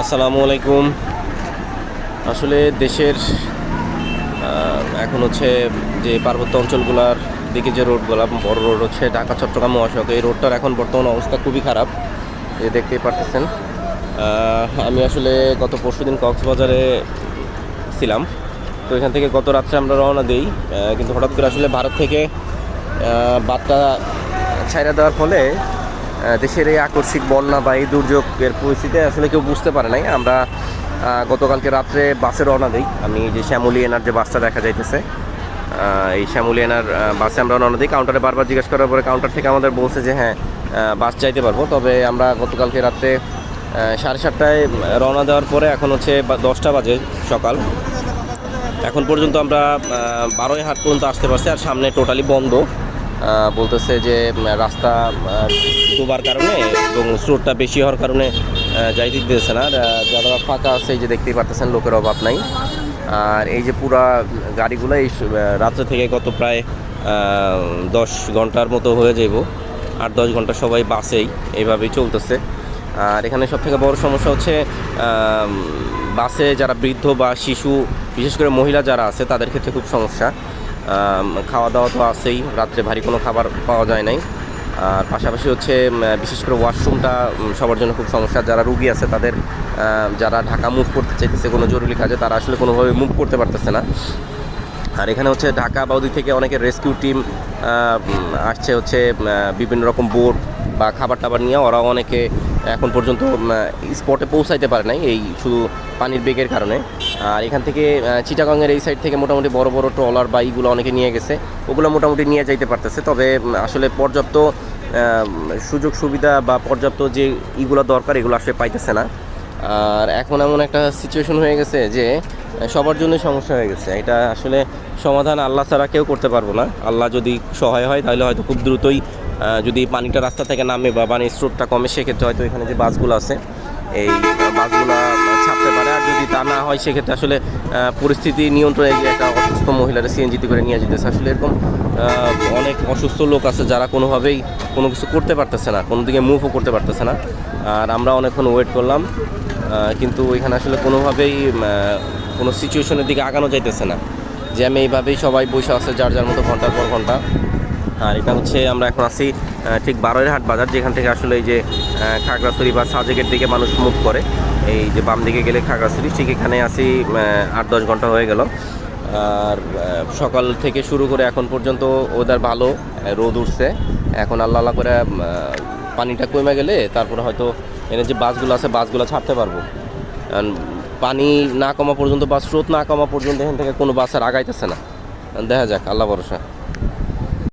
আসসালামু আলাইকুম। আসলে দেশের এখন হচ্ছে যে পার্বত্য অঞ্চলগুলোর দিকে যে রোডগুলো বড় রোড হচ্ছে ঢাকা, চট্টগ্রাম, মহাসড়ক, এই রোডটার এখন বর্তমান অবস্থা খুবই খারাপ। এই দেখতেই পারতেছেন। আমি আসলে গত পরশুদিন কক্সবাজারে ছিলাম। তো এখান থেকে গত রাত্রে আমরা রওনা দিই কিন্তু হঠাৎ করে আসলে ভারত থেকে বার্তা ছাইরা দেওয়ার ফলে দেশের এই আকস্মিক বন্যা বা এই দুর্যোগের পরিস্থিতি আসলে কেউ বুঝতে পারে নাই। আমরা গতকালকে রাত্রে বাসে রওনা দিই। আমি যে শ্যামলী এনার যে বাসটা দেখা যাইতেছে এই শ্যামলী এনার বাসে আমরা রওনা দিই। কাউন্টারে বারবার জিজ্ঞেস করার পরে কাউন্টার থেকে আমাদের বলছে যে হ্যাঁ বাস চাইতে পারব। তবে আমরা গতকালকে রাত্রে সাড়ে সাতটায় রওনা দেওয়ার পরে এখন হচ্ছে দশটা বাজে সকাল। এখন পর্যন্ত আমরা বারোই হাট পর্যন্ত আসতে পারছি আর সামনে টোটালি বন্ধ। বলতেছে যে রাস্তা ডোবার কারণে এবং স্রোতটা বেশি হওয়ার কারণে যাইতে দিতেছে না। যারা ফাঁকা আছে, এই যে দেখতেই পারতেছেন, লোকের অভাব নাই। আর এই যে পুরা গাড়িগুলো, এই রাত্রে থেকে গত প্রায় দশ ঘণ্টার মতো হয়ে যাইব। আট দশ ঘণ্টা সবাই বাসেই এইভাবেই চলতেছে। আর এখানে সব থেকে বড় সমস্যা হচ্ছে বাসে যারা বৃদ্ধ বা শিশু বিশেষ করে মহিলা যারা আছে, তাদের ক্ষেত্রে খুব সমস্যা। খাওয়া দাওয়া তো আছেই, রাত্রে ভারী কোনো খাবার পাওয়া যায় নাই। আর পাশাপাশি হচ্ছে বিশেষ করে ওয়াশরুমটা সবার জন্য খুব সমস্যা। যারা রুগী আছে, তাদের যারা ঢাকা মুভ করতে চাইতেছে, কোনো জরুরি কাজে, তারা আসলে কোনোভাবে মুভ করতে পারতেছে না। আর এখানে হচ্ছে ঢাকা বা ওদিক থেকে অনেকে রেস্কিউ টিম আসছে হচ্ছে বিভিন্ন রকম বোট বা খাবার টাবার নিয়ে। ওরা অনেকে এখন পর্যন্ত স্পটে পৌঁছাইতে পারে নাই এই শুধু পানির বেগের কারণে। আর এখান থেকে আহ, চিটাগাংয়ের এই সাইড থেকে মোটামুটি বড় বড় ট্রলার বা ইগুলো অনেকে নিয়ে গেছে। ওগুলো মোটামুটি নিয়ে যাইতে পারতেছে। তবে আসলে পর্যাপ্ত সুযোগ সুবিধা বা পর্যাপ্ত যে ইগুলো দরকার এগুলো আসলে পাইতেছে না। আর এখন এমন একটা সিচুয়েশন হয়ে গেছে যে সবার জন্য সমস্যা হয়ে গেছে। এটা আসলে সমাধান আল্লাহ ছাড়া কেউ করতে পারব না। আল্লাহ যদি সহায় হয়, তাহলে হয়তো খুব দ্রুতই যদি পানিটা রাস্তা থেকে নামে বা পানির স্রোতটা কমে, সেক্ষেত্রে হয়তো এখানে যে বাসগুলো আছে, এই বাসগুলো ছাড়তে পারে। আর যদি তা না হয়, সেক্ষেত্রে আসলে পরিস্থিতি নিয়ন্ত্রণে যে একটা অসুস্থ মহিলারা সিএনজিতে করে নিয়ে যেতেছে। আসলে এরকম অনেক অসুস্থ লোক আছে যারা কোনোভাবেই কোনো কিছু করতে পারতেছে না কোনো দিকে মুভও করতে পারতেছে না। আর আমরা অনেকক্ষণ ওয়েট করলাম কিন্তু এখানে আসলে কোনোভাবেই কোনো সিচুয়েশনের দিকে আগানো যাইতেছে না। যে আমি এইভাবেই সবাই বসে আছে, যার যার মতো ঘণ্টার পর ঘণ্টা। আর এটা হচ্ছে আমরা এখন আছি ঠিক বারোয়ের হাট বাজার, যেখান থেকে আসলে এই যে খাগড়াছড়ি বা সাজেকের দিকে মানুষ মুভ করে। এই যে বাম দিকে গেলে খাগড়াছড়ি, ঠিক এখানে আসি আট দশ ঘণ্টা হয়ে গেল। আর সকাল থেকে শুরু করে এখন পর্যন্ত ওদের ভালো রোদ উঠছে। এখন আল্লাহ আল্লাহ করে পানিটা কমে গেলে তারপরে হয়তো এখানে যে বাসগুলো আছে, বাসগুলো ছাড়তে পারব। পানি না কমা পর্যন্ত বা স্রোত না কমা পর্যন্ত এখান থেকে কোনো বাস আর আগাইতেছে না। দেখা যাক, আল্লাহ ভরসা।